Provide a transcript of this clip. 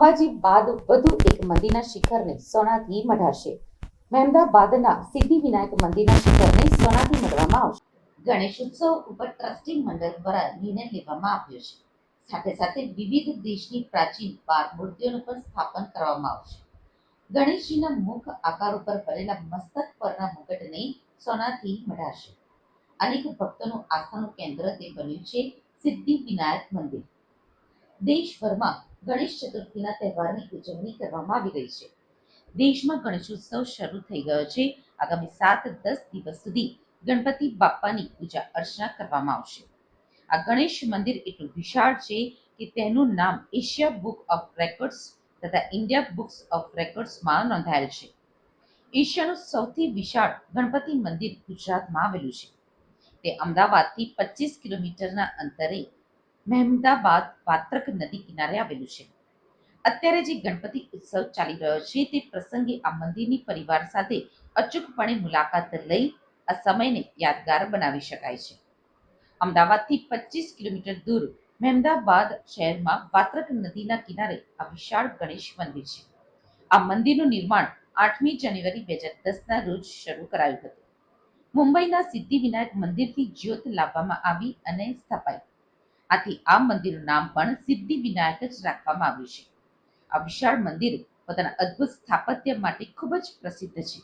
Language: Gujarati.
અંબાજી બાદ વધુ એક મંદિરના શિખરને સોનાથી મઢાશે. મહેમદાબાદના સિદ્ધિ વિનાયક મંદિરના શિખરને સોનાથી મઢવામાં આવશે. ગણેશ ઉત્સવ ઉપર ટ્રસ્ટી મંડળ દ્વારા નિર્ણય લેવામાં આવ્યો છે. સાથે સાથે વિવિધ દેશની પ્રાચીન બાર મૂર્તિઓનું પણ સ્થાપન કરવામાં આવશે. ગણેશજીના મુખ આકાર ઉપર ભરેલા મસ્તક પરના મુગટને સોનાથી મઢાશે. અનેક ભક્તોનું આસ્થાનું કેન્દ્ર તે બન્યું છે સિદ્ધિ વિનાયક મંદિર. દેશભરમાં ગણેશ ચતુર્થીના તહેવારની ઉજવણી કરવામાં આવી રહી છે. દેશમાં ગણેશોત્સવ શરૂ થઈ ગયો છે. આગામી સાત દસ દિવસ સુધી ગણપતિ બાપ્પાની પૂજા અર્ચના કરવામાં આવશે. આ ગણેશ મંદિર એટલું વિશાળ છે કે તેનું નામ એશિયા બુક ઓફ રેકોર્ડ્સ તથા ઇન્ડિયા બુક્સ ઓફ રેકોર્ડ્સમાં નોંધાયેલ છે. એશિયાનું સૌથી વિશાળ ગણપતિ મંદિર ગુજરાતમાં આવેલું છે. તે અમદાવાદથી પચીસ કિલોમીટરના અંતરે મહેમદાબાદ વાત્રક નદી કિનારે આવેલું છે. અત્યારે જે ગણપતિ ઉત્સવ ચાલી રહ્યો છે તે પ્રસંગે આ મંદિરની પરિવાર સાથે અચૂકપણે મુલાકાત લઈ આ સમયને યાદગાર બનાવી શકાય છે. અમદાવાદથી પચીસ કિલોમીટર દૂર મહેમદાબાદ શહેરમાં વાત્રક નદીના કિનારે આ વિશાળ ગણેશ મંદિર છે. આ મંદિરનું નિર્માણ આઠમી જાન્યુઆરી બે હજાર દસના રોજ શરૂ કરાયું હતું. મુંબઈના સિદ્ધિવિનાયક મંદિરથી જ્યોત લાવવામાં આવી અને સ્થપાઈ. આથી આ મંદિરનું નામ પણ સિદ્ધિ વિનાયક જ રાખવામાં આવ્યું છે. આ વિશાળ મંદિર પોતાના અદ્ભુત સ્થાપત્ય માટે ખૂબ જ પ્રસિદ્ધ છે.